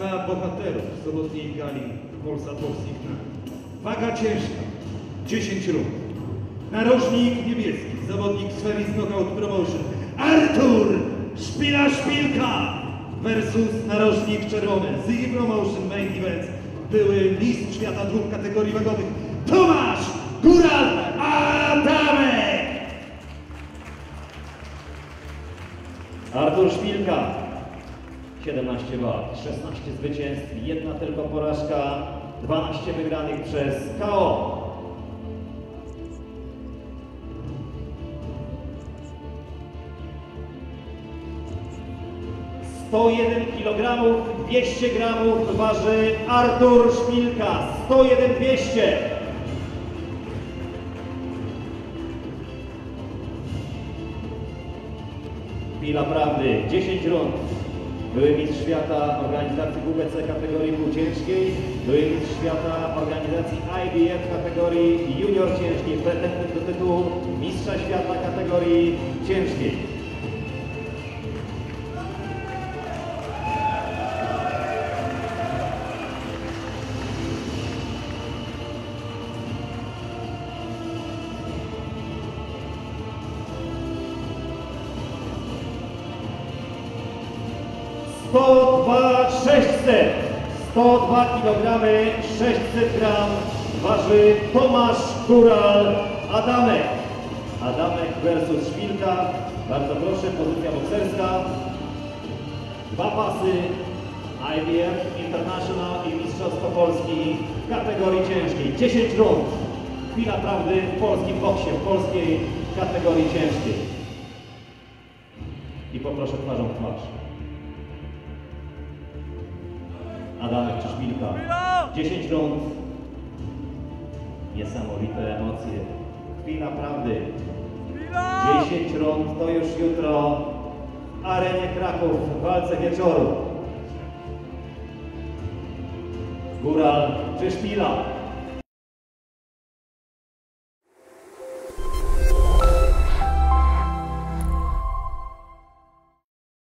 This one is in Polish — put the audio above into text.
bohaterów sobotniej gali Polsat Boxing. Waga ciężka, 10 rund. Narożnik niebieski, zawodnik z Ferris Knockout Promotion, Artur Szpila-Szpilka versus narożnik czerwony, Ziggy Promotion Main Event, były mistrz świata dwóch kategorii wagowych, Tomasz Góral Adamek! Artur Szpilka, 17 walk, 16 zwycięstw, jedna tylko porażka, 12 wygranych przez KO. Sto jeden kilogramów, 200 gramów waży Artur Szpilka. 101 200. Chwila prawdy, 10 rund. Były mistrz świata organizacji WBC kategorii półciężkiej, były mistrz świata organizacji IBF kategorii junior ciężkiej, pretendent do tytułu mistrza świata kategorii ciężkiej. Sto dwa 600, 102 kg, 600 gram waży Tomasz Kural Adamek. Adamek versus Szpilka. Bardzo proszę, pozycja bokserska. Dwa pasy IBF International i Mistrzostwo Polski w kategorii ciężkiej. 10 rund. Chwila prawdy w polskim boksie, w polskiej kategorii ciężkiej. I poproszę twarzą w twarz. Adamek czy Szpilka. 10 rund. Niesamowite emocje. Chwila prawdy. 10 rund to już jutro w arenie Kraków w walce wieczoru. Góral czy Szpila?